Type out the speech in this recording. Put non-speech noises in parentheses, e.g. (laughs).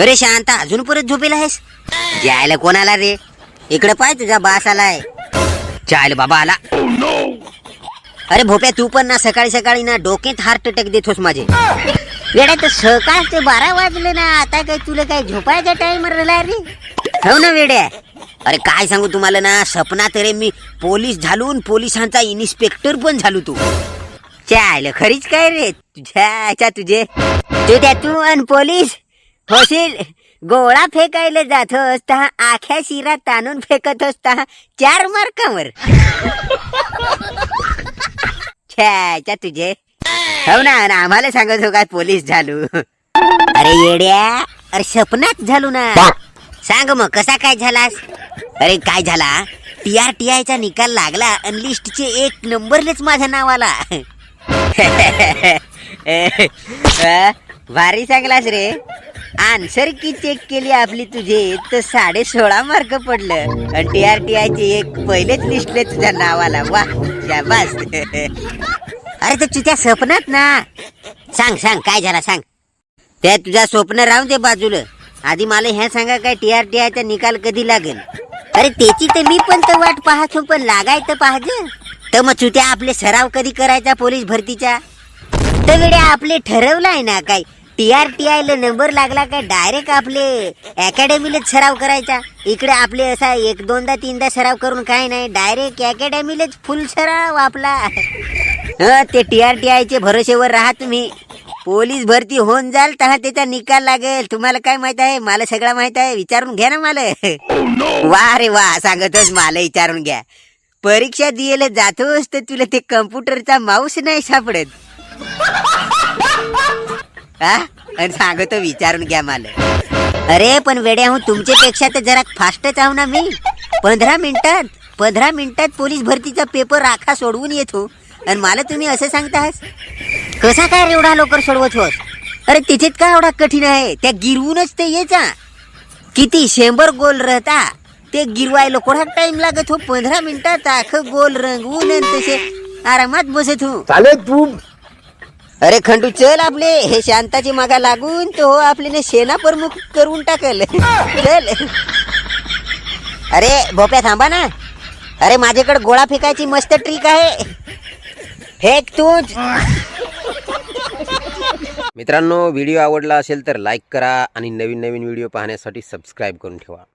अरे शांता अजून परत झोपेला आहेस? जायला कोणाला रे? इकडे पाय तुझा बास आलाय चाल बाबा आला. अरे भोप्या तू पण ना सकाळी सकाळी ना डोक्यात हार्ट अटॅक देतोस माझे. वेड्या तर सकाळचे बारा वाजले ना आता काय तुला काय झोपायचा टाइम राहिला रे? हो ना वेड्या. अरे काय सांगू तुम्हाला ना सपनात रे मी पोलीस झालून पोलिसांचा इन्स्पेक्टर पण झालो तू. चाल खरीच काय रे. तुझ्या तुझे. तू तू अन पोलीस. होशील. गोळा फेकायला जात असता आख्या शिरा ताणून फेकत असता चार मार्कावर. छ्या तुझे. हो, हो ना आम्हाला सांगत हो काय पोलीस झालो. अरे येड्या अरे सपनात झालो ना. सांग मग कसा काय झालास? अरे काय झाला? टी आर टी आयचा निकाल लागला अनलिस्टचे एक नंबरलेच माझ्या नाव आला (laughs) भारी सांगलास रे. आन्सर की चेक केली आपली तुझे तर साडे सोळा मार्क पडलं आणि टी आर टी आयचे एक पहिलेच लिस्टले तुझ्या नावाला. वा शाबास. अरे तर तुझ्या स्वप्नात ना. सांग सांग काय झाला सांग. त्या तुझा स्वप्न राहून दे बाजूला. आधी मला ह्या सांगा काय टी आर टी आयचा निकाल कधी लागेल? अरे त्याची तर मी पण तर वाट पाहतो पण लागायचं पाहिजे तर मग तुझ्या आपले सराव कधी करायचा पोलीस भरतीचा तर वेळा आपले ठरवलाय ना काय? टी आर टी आय ला नंबर लागला काय डायरेक्ट आपले अकॅडमीलाच सराव करायचा. इकडे आपले असा एक दोनदा तीनदा सराव करून काय नाही डायरेक्ट अकॅडमीलाच फुल सराव आपला. हं, ते टी आर टी आयचे भरोशेवर राहा तुम्ही. पोलीस भरती होऊन जाल तर त्याचा निकाल लागेल. तुम्हाला काय माहीत आहे? मला सगळं माहीत आहे. विचारून घ्या ना मला. वा रे वा सांगतोस मला विचारून घ्या. परीक्षा दियेला जातोस तर तुला ते कम्प्युटरचा माऊस नाही सापडत. हा? आणि सांगतो विचारून घ्या मला. अरे पण वेड्या हो तुमच्यापेक्षा तर जरा फास्टच आहो ना मी. पंधरा मिनिटात पंधरा मिनिटात पोलीस भरतीचा पेपर राखा सोडवून येतो हो. आणि मला तुम्ही असं सांगता कसा काय एवढा लवकर सोडवत होस? अरे तिथेच काय एवढा कठीण आहे? त्या गिरवूनच ते येचा किती शंभर गोल रहता. ते गिरवायला कोणा टाइम लागत हो? पंधरा मिनिटात अख्खं गोल रंगवून आणि तसे आरामात बसत हो. चाले तू. अरे खंडू चल आपले. हे शांताची मागा लागून तो आपल्याला सेना प्रमुख करून टाकल. चल. अरे भोप्या थांबा ना. अरे माझ्याकडे गोळा फेकायची मस्त ट्रिक आहे. फेक तूच. मित्रांनो व्हिडिओ आवडला असेल तर लाईक करा आणि नवीन नवीन व्हिडिओ पाहण्यासाठी सबस्क्राईब करून ठेवा.